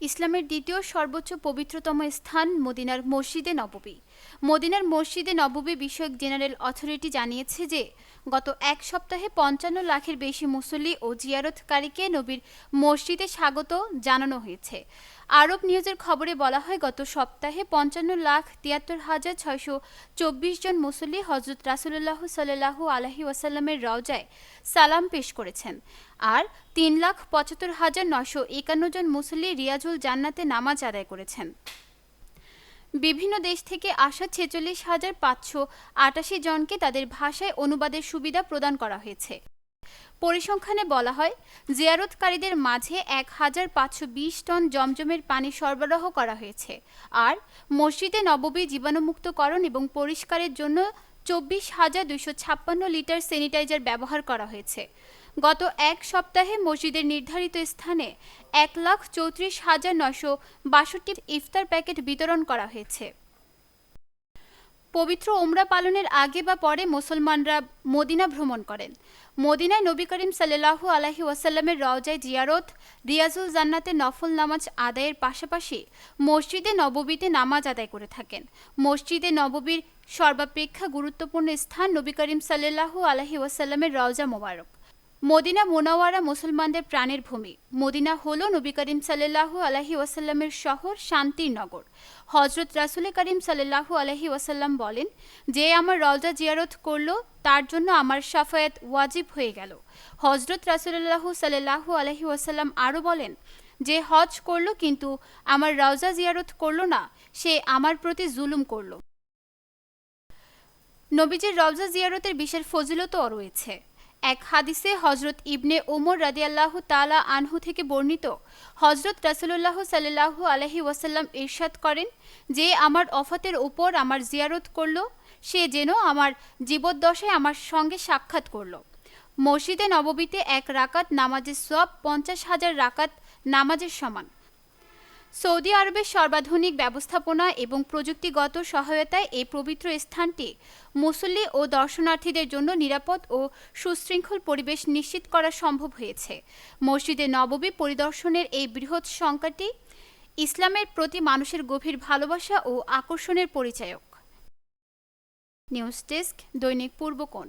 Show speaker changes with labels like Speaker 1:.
Speaker 1: ইসলামের দ্বিতীয় সর্বোচ্চ পবিত্রতম স্থান মদিনার মসজিদে নববী। মদিনার মসজিদে নববী বিষয়ক জেনারেল অথরিটি জানিয়েছে যে, গত এক সপ্তাহে পঞ্চান্ন লাখের বেশি মুসল্লি ও জিয়ারতকারীকে নবীর মসজিদে স্বাগত জানানো হয়েছে। আরব নিউজের খবরে বলা হয়, গত সপ্তাহে পঞ্চান্ন লাখ তিয়াত্তর হাজার ছয়শো চব্বিশ জন মুসল্লি হজরত রাসুল্লাহ সাল্লাহু আলহি ওয়াসাল্লামের রওজায় সালাম পেশ করেছেন। আর তিন লাখ পঁচাত্তর হাজার নশো একান্ন জন মুসল্লি রিয়াজুল জান্নাতে নামাজ আদায় করেছেন। বিভিন্ন দেশ থেকে আসা ছেচল্লিশ হাজার পাঁচশো আটাশি জনকে তাদের ভাষায় অনুবাদের সুবিধা প্রদান করা হয়েছে। পরিসংখ্যানে বলা হয়, জিয়ারতকারীদের মাঝে এক হাজার পাঁচশো বিশ টন জমজমের পানি সরবরাহ করা হয়েছে আর মসজিদে নববী জীবাণুমুক্তকরণ এবং পরিষ্কারের জন্য চব্বিশ হাজার দুইশো ছাপ্পান্ন লিটার স্যানিটাইজার ব্যবহার করা হয়েছে। গত এক সপ্তাহে মসজিদের নির্ধারিত স্থানে এক লাখ চৌত্রিশ হাজার নশো বাষট্টি ইফতার প্যাকেট বিতরণ করা হয়েছে। পবিত্র ওমরা পালনের আগে বা পরে মুসলমানরা মদিনা ভ্রমণ করেন। মদিনায় নবী করিম সাল্লাহু আলাহি ওয়াসাল্লামের রওজায় জিয়ারত, রিয়াজুল জান্নাতে নফল নামাজ আদায়ের পাশাপাশি মসজিদে নববীতে নামাজ আদায় করে থাকেন। মসজিদে নববীর সর্বাপেক্ষা গুরুত্বপূর্ণ স্থান নবী করিম সাল্লাহু আলাহি ওয়াসাল্লামের রওজা মোবারক। মদিনা মোনাওয়ারা মুসলমানদের প্রাণের ভূমি। মদিনা হল নবী করিম সাল্লাহু আলহি ওয়াসাল্লামের শহর শান্তির নগর। হজরত রাসুল করিম সাল্লাহু আলহি ওয়াসাল্লাম বলেন, যে আমার রওজা জিয়ারত করল, তার জন্য আমার সাফায়াত ওয়াজিব হয়ে গেল। হজরত রাসুল্লাহ সাল্লাহু আলহি ওয়াসাল্লাম আরও বলেন, যে হজ করল কিন্তু আমার রওজা জিয়ারত করল না, সে আমার প্রতি জুলুম করল। নবীজির রওজা জিয়ারতের বিশেষ ফজিলতও রয়েছে। এক হাদিসে হজরত ইবনে ওমর রাদিয়াল্লাহ তালা আনহু থেকে বর্ণিত হজরত রাসুল্লাহ সাল্লাহু আলহি ওয়াসাল্লাম ইরশাদ করেন যে, আমার অফাতের ওপর আমার জিয়ারত করল, সে যেন আমার জীবদ্দশায় আমার সঙ্গে সাক্ষাৎ করল। মসজিদে নববীতে এক রাকাত নামাজের সব পঞ্চাশ হাজার রাকাত নামাজের সমান। সৌদি আরবের সর্বাধুনিক ব্যবস্থাপনা এবং প্রযুক্তিগত সহায়তায় এই পবিত্র স্থানটি মুসল্লি ও দর্শনার্থীদের জন্য নিরাপদ ও সুশৃঙ্খল পরিবেশ নিশ্চিত করা সম্ভব হয়েছে। মসজিদে নববী পরিদর্শনের এই বৃহৎ সংখ্যাটি ইসলামের প্রতি মানুষের গভীর ভালোবাসা ও আকর্ষণের পরিচায়ক। নিউজ ডেস্ক দৈনিক পূর্বকোণ।